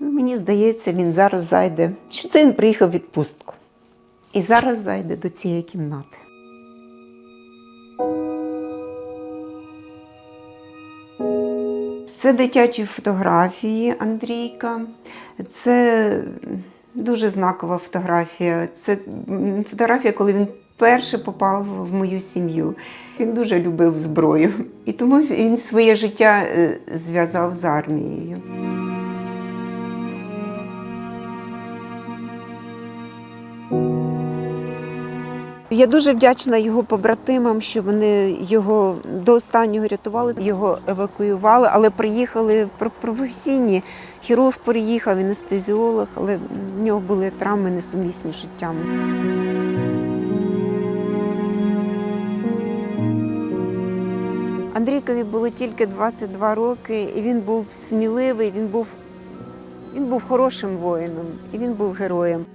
Мені здається, він зараз зайде, що це він приїхав в відпустку. І зараз зайде до цієї кімнати. Це дитячі фотографії Андрійка. Це дуже знакова фотографія. Це фотографія, коли він вперше попав в мою сім'ю. Він дуже любив зброю, і тому він своє життя е, зв'язав з армією. Я дуже вдячна його побратимам, що вони його до останнього рятували, його евакуювали, але приїхали професійні. Хірург приїхав, анестезіолог, але в нього були травми несумісні з життям. Андрійкові було тільки 22 роки, і він був сміливий, він був, він був хорошим воїном, і він був героєм.